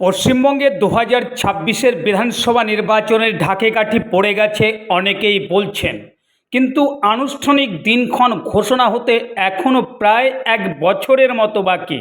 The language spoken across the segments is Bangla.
পশ্চিমবঙ্গে দু হাজার ছাব্বিশের বিধানসভা নির্বাচনের ঢাকে কাঠি পড়ে গেছে অনেকেই বলছেন। কিন্তু আনুষ্ঠানিক দিনক্ষণ ঘোষণা হতে এখনও প্রায় এক বছরের মতো বাকি।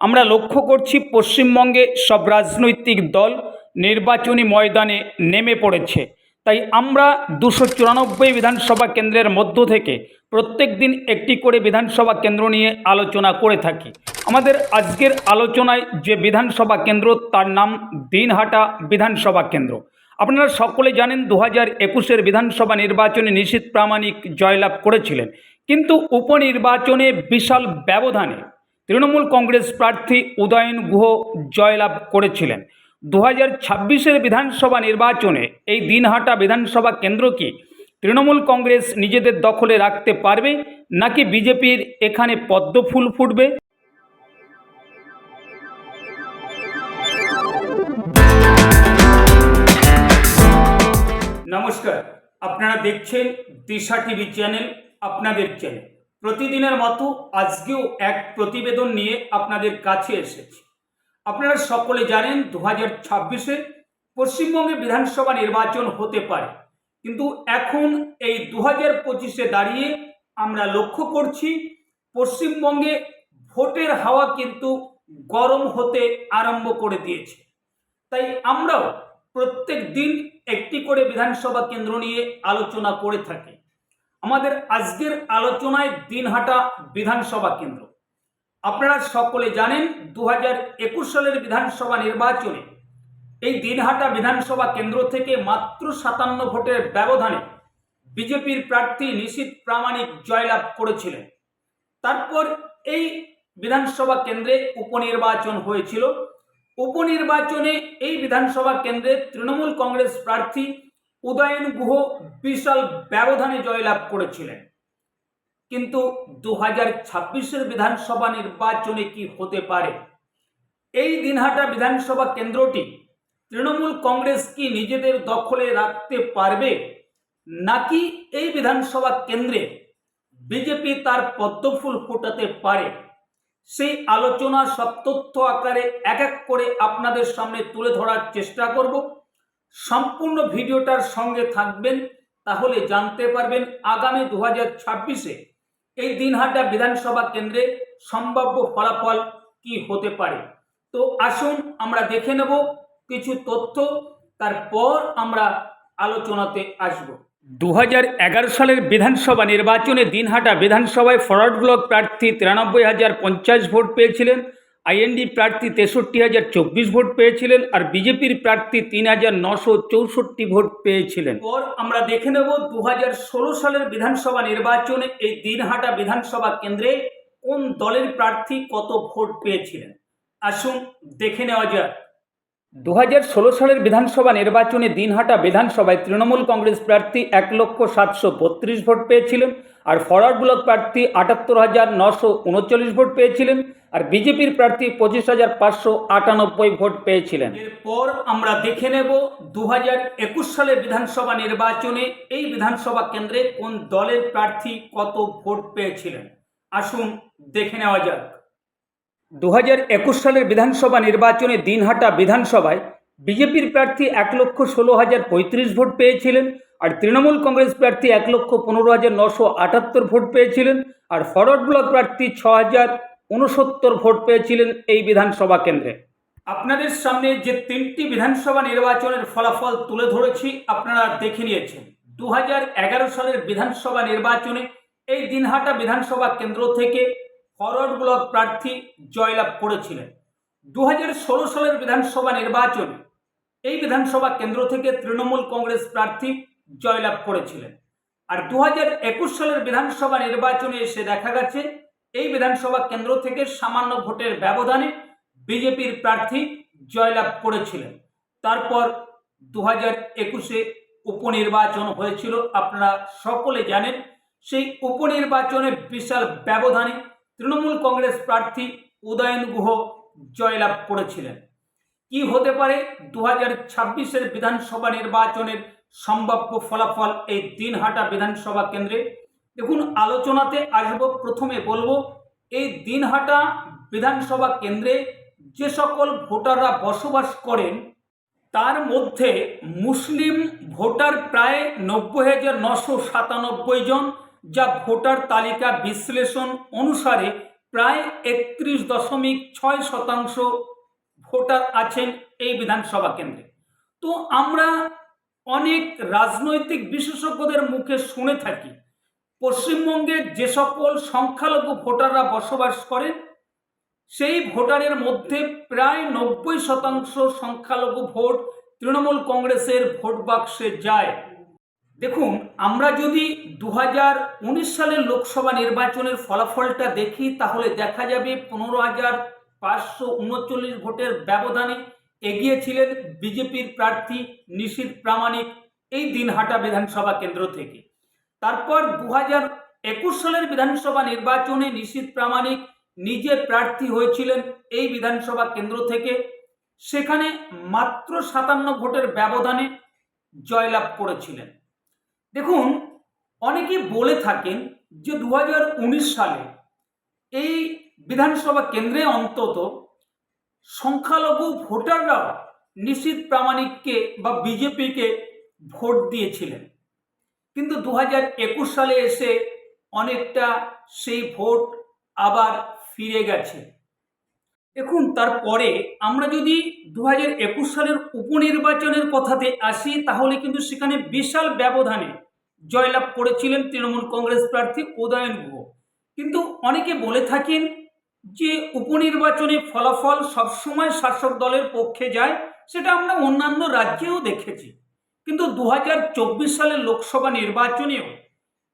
আমরা লক্ষ্য করছি পশ্চিমবঙ্গে সব রাজনৈতিক দল নির্বাচনী ময়দানে নেমে পড়েছে। তাই আমরা দুশো চুরানব্বই বিধানসভা কেন্দ্রের মধ্য থেকে প্রত্যেক দিন একটি করে বিধানসভা কেন্দ্র নিয়ে আলোচনা করে থাকি। আমাদের আজকের আলোচনায় যে বিধানসভা কেন্দ্র, তার নাম দিনহাটা বিধানসভা কেন্দ্র। আপনারা সকলে জানেন দু হাজার একুশের বিধানসভা নির্বাচনে নিশীত প্রামাণিক জয়লাভ করেছিলেন। কিন্তু উপনির্বাচনে বিশাল ব্যবধানে তৃণমূল কংগ্রেস প্রার্থী উদয়ন গুহ জয়লাভ করেছিলেন। দু হাজার ছাব্বিশের বিধানসভা নির্বাচনে এই দিনহাটা বিধানসভা কেন্দ্র কি তৃণমূল কংগ্রেস নিজেদের দখলে রাখতে পারবে নাকি বিজেপির এখানে পদ্ম ফুল ফুটবে? নমস্কার, আপনারা দেখছেন দিশা টিভি চ্যানেল, আপনাদের চ্যানেল। প্রতিদিনের মতো আজকেও এক প্রতিবেদন নিয়ে আপনাদের কাছে এসেছি। আপনারা সকলে জানেন দু হাজার ছাব্বিশে পশ্চিমবঙ্গে বিধানসভা নির্বাচন হতে পারে। কিন্তু এখন এই দু হাজার পঁচিশে দাঁড়িয়ে আমরা লক্ষ্য করছি, পশ্চিমবঙ্গে ভোটের হাওয়া কিন্তু গরম হতে আরম্ভ করে দিয়েছে। তাই আমরাও প্রত্যেক দিন একটি করে বিধানসভা কেন্দ্র নিয়ে আলোচনা করে থাকি। আমাদের আজকের আলোচনায় দিনহাটা বিধানসভা কেন্দ্র। আপনারা সকলে জানেন দু একুশ সালের বিধানসভা নির্বাচনে এই দিনহাটা বিধানসভা কেন্দ্র থেকে মাত্র সাতান্ন ভোটের ব্যবধানে বিজেপির প্রার্থী নিশীত প্রামাণিক জয়লাভ করেছিলেন। তারপর এই বিধানসভা কেন্দ্রে উপনির্বাচন হয়েছিল। উপনির্বাচনে এই বিধানসভা কেন্দ্রে তৃণমূল কংগ্রেস প্রার্থী উদয়ন গুহ বিশাল ব্যবধানে জয়লাভ করেছিলেন। কিন্তু দু হাজার ছাব্বিশের বিধানসভা নির্বাচনে কি হতে পারে? এই দিনহাটা বিধানসভা কেন্দ্রটি তৃণমূল কংগ্রেস কি নিজেদের দখলে রাখতে পারবে? নাকি এই বিধানসভা কেন্দ্রে বিজেপি তার পদ্মফুল ফোটাতে পারে? সেই আলোচনা সব তথ্য আকারে এক এক করে আপনাদের সামনে তুলে ধরার চেষ্টা করব। সম্পূর্ণ ভিডিওটার সঙ্গে থাকবেন, তাহলে জানতে পারবেন আগামী দু হাজার ছাব্বিশে এই দিনহাটা বিধানসভা কেন্দ্রে সম্ভাব্য ফলাফল কি হতে পারে? তো আসুন আমরা দেখে নেব কিছু তথ্য, তারপর আমরা আলোচনাতে আসব। দু হাজার এগারো সালের বিধানসভা নির্বাচনে দিনহাটা বিধানসভায় ফরওয়ার্ড ব্লক প্রার্থী তিরানব্বই হাজার পঞ্চাশ ভোট পেয়েছিলেন। আইএনডি প্রার্থী তেষট্টি হাজার চব্বিশ ভোট পেয়েছিলেন আর বিজেপির প্রার্থী তিন হাজার নশো চৌষট্টি ভোট পেয়েছিলেন। পর আমরা দেখে নেব দু হাজার ষোলো সালের বিধানসভা নির্বাচনে এই দিনহাটা বিধানসভা কেন্দ্রে কোন দলের প্রার্থী কত ভোট পেয়েছিলেন? আসুন দেখে নেওয়া যাক। দু হাজার ষোলো সালের বিধানসভা নির্বাচনে দিনহাটা বিধানসভায় তৃণমূল কংগ্রেস প্রার্থী এক লক্ষ সাতশো বত্রিশ ভোট পেয়েছিলেন আর ফরওয়ার্ড ব্লক প্রার্থী আটাত্তর হাজার নশো উনচল্লিশ ভোট পেয়েছিলেন। আর বিজেপির প্রার্থী পঁচিশ হাজার পাঁচশো আটানব্বই ভোট পেয়েছিলেন। এরপর আমরা দেখে নেব দু হাজার একুশ সালের বিধানসভা নির্বাচনে এই বিধানসভা কেন্দ্রে কোন দলের প্রার্থী কত ভোট পেয়েছিলেন। আসুন দেখে নেওয়া যাক। দু হাজার একুশ সালের বিধানসভা নির্বাচনে দিনহাটা বিধানসভায় বিজেপির প্রার্থী এক লক্ষ ষোলো হাজার পঁয়ত্রিশ ভোট পেয়েছিলেন আর তৃণমূল কংগ্রেস প্রার্থী এক লক্ষ পনেরো হাজার নশো আটাত্তর ভোট পেয়েছিলেন আর ফরওয়ার্ড ব্লক প্রার্থী ছ হাজার উনসত্তর ভোট পেয়েছিলেন এই বিধানসভা কেন্দ্রে। আপনাদের সামনে যে তিনটি বিধানসভা নির্বাচনের ফলাফল তুলে ধরেছি, আপনারা দেখে নিয়েছেন। দু হাজার এগারো সালের বিধানসভা নির্বাচনে এই দিনহাটা বিধানসভা কেন্দ্র থেকে ফরওয়ার্ড ব্লক প্রার্থী জয়লাভ করেছিলেন। দু হাজার ষোলো সালের বিধানসভা নির্বাচনে এই বিধানসভা কেন্দ্র থেকে তৃণমূল কংগ্রেস প্রার্থী জয়লাভ করেছিলেন। আর দু হাজার একুশ সালের বিধানসভা নির্বাচনে এসে দেখা গেছে এই বিধানসভা কেন্দ্র থেকে সামান্য ভোটের ব্যবধানে বিজেপির প্রার্থী জয়লাভ করেছিলেন। তারপর দু হাজার একুশে উপনির্বাচন হয়েছিল, আপনারা সকলে জানেন। সেই উপনির্বাচনে বিশাল ব্যবধানে তৃণমূল কংগ্রেস প্রার্থী উদয়ন গুহ জয়লাভ করেছিলেন। কি হতে পারে? দু হাজার ছাব্বিশের বিধানসভা নির্বাচনের সম্ভাব্য ফলাফল এই দিনহাটা বিধানসভা কেন্দ্রে দেখুন, আলোচনাতে আসব প্রথমে। বলব, এই দিনহাটা বিধানসভা কেন্দ্রে যে সকল ভোটাররা বসবাস করেন, তার মধ্যে মুসলিম ভোটার প্রায় নব্বই হাজার নশো সাতানব্বই জন, যা ভোটার তালিকা বিশ্লেষণ অনুসারে প্রায় একত্রিশ দশমিক ছয় শতাংশ ভোটার আছেন এই বিধানসভা কেন্দ্রে। তো আমরা অনেক রাজনৈতিক বিশেষজ্ঞদের মুখে শুনে থাকি পশ্চিমবঙ্গের যে সকল সংখ্যালঘু ভোটাররা বসবাস করেন সেই ভোটারের মধ্যে প্রায় নব্বই শতাংশ সংখ্যালঘু ভোট তৃণমূল কংগ্রেসের ভোট বাক্সে যায়। দেখুন, আমরা যদি দু হাজার উনিশ সালের লোকসভা নির্বাচনের ফলাফলটা দেখি, তাহলে দেখা যাবে পনেরো হাজার পাঁচশো উনচল্লিশ ভোটের ব্যবধানে এগিয়েছিলেন বিজেপির প্রার্থী নিশীত প্রামাণিক এই দিনহাটা বিধানসভা কেন্দ্র থেকে। তারপর দু হাজার একুশ সালের বিধানসভা নির্বাচনে নিশীত প্রামাণিক নিজে প্রার্থী হয়েছিলেন এই বিধানসভা কেন্দ্র থেকে। সেখানে মাত্র সাতান্ন ভোটের ব্যবধানে জয়লাভ করেছিলেন। দেখুন অনেকে বলে থাকেন যে দু হাজার উনিশ সালে এই বিধানসভা কেন্দ্রে অন্তত সংখ্যালঘু ভোটাররাও নিশ্চিত প্রামাণিককে বা বিজেপিকে ভোট দিয়েছিলেন। কিন্তু দু একুশ সালে এসে অনেকটা সেই ভোট আবার ফিরে গেছে। দেখুন, তারপরে আমরা যদি দু একুশ সালের উপনির্বাচনের কথাতে আসি, তাহলে কিন্তু সেখানে বিশাল ব্যবধানে জয়লাভ করেছিলেন তৃণমূল কংগ্রেস প্রার্থী উদয়ন গুহ। কিন্তু অনেকে বলে থাকেন যে উপনির্বাচনে ফলাফল সবসময় শাসক দলের পক্ষে যায়, সেটা আমরা অন্যান্য রাজ্যেও দেখেছি। কিন্তু দু হাজার চব্বিশ সালের লোকসভা নির্বাচনেও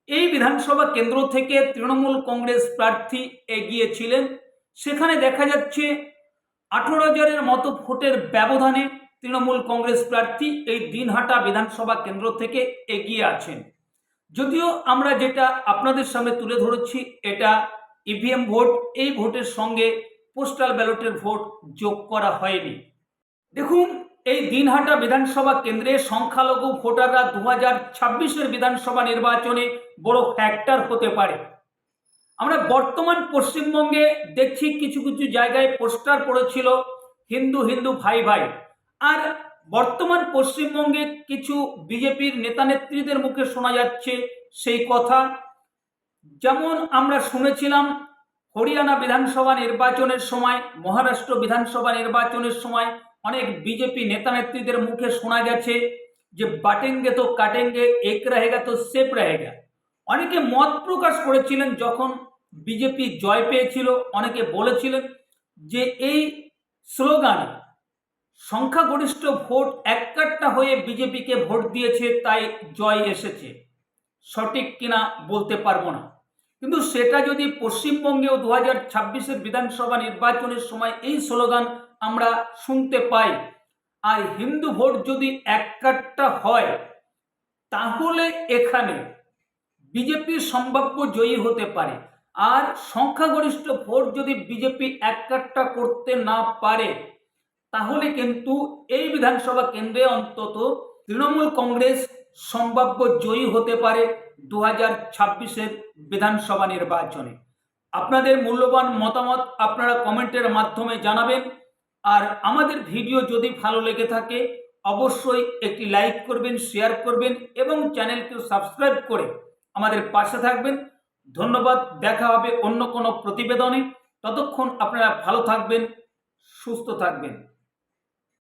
এই বিধানসভা কেন্দ্র থেকে তৃণমূল কংগ্রেস প্রার্থী এগিয়েছিলেন। সেখানে দেখা যাচ্ছে আঠেরো হাজারের মতো ভোটের ব্যবধানে তৃণমূল কংগ্রেস প্রার্থী এই দিনহাটা বিধানসভা কেন্দ্র থেকে এগিয়ে আছেন। যদিও আমরা যেটা আপনাদের সামনে তুলে ধরেছি, এটা ইভিএম ভোট, এই ভোটের সঙ্গে পোস্টাল ব্যালটের ভোট যোগ করা হয়নি। দেখুন এই দিনহাটা বিধানসভা কেন্দ্রে সংখ্যালঘু ভোটাররা দু হাজার ছাব্বিশের বিধানসভা নির্বাচনে বড় ফ্যাক্টর হতে পারে। আমরা বর্তমান পশ্চিমবঙ্গে দেখছি কিছু কিছু জায়গায় পোস্টার পড়েছিল হিন্দু হিন্দু ভাই ভাই। আর বর্তমান পশ্চিমবঙ্গে কিছু বিজেপির নেতা নেত্রীদের মুখে শোনা যাচ্ছে সেই কথা। যেমন আমরা শুনেছিলাম, হরিয়ানা বিধানসভা নির্বাচনের সময়, মহারাষ্ট্র বিধানসভা নির্বাচনের সময় অনেক বিজেপি নেতা নেত্রীদের মুখে শোনা গেছে যে বাটেঙ্গে তো কাটেঙ্গে, এক রাহেগা তো সেফ রাহেগা। অনেকে মত প্রকাশ করেছিলেন যখন বিজেপি জয় পেয়েছিল, অনেকে বলেছিলেন যে এই স্লোগান সংখ্যাগরিষ্ঠ ভোট এককাট্টা হয়ে বিজেপিকে ভোট দিয়েছে, তাই জয় এসেছে। সঠিক কিনা বলতে পারব না। কিন্তু সেটা যদি পশ্চিমবঙ্গেও দু হাজার ছাব্বিশের বিধানসভা নির্বাচনের সময় এই স্লোগান আমরা শুনতে পাই। আর হিন্দু ভোট যদি এককাট্টা হয়, তাহলে এখানে বিজেপি সম্ভাব্য জয়ী হতে পারে। আর সংখ্যাগরিষ্ঠ ভোট যদি বিজেপি এককাট্টা করতে না পারে, তাহলে কিন্তু এই বিধানসভা কেন্দ্রে অন্তত তৃণমূল কংগ্রেস সম্ভাব্য জয়ী হতে পারে দু হাজার ছাব্বিশের বিধানসভা নির্বাচনে। আপনাদের মূল্যবান মতামত আপনারা কমেন্টের মাধ্যমে জানাবেন। আর আমাদের ভিডিও যদি ভালো লেগে থাকে, অবশ্যই একটি লাইক করবেন, শেয়ার করবেন এবং চ্যানেলকে সাবস্ক্রাইব করে আমাদের পাশে থাকবেন। ধন্যবাদ, দেখা হবে অন্য কোনো প্রতিবেদনে। ততক্ষণ আপনারা ভালো থাকবেন, সুস্থ থাকবেন।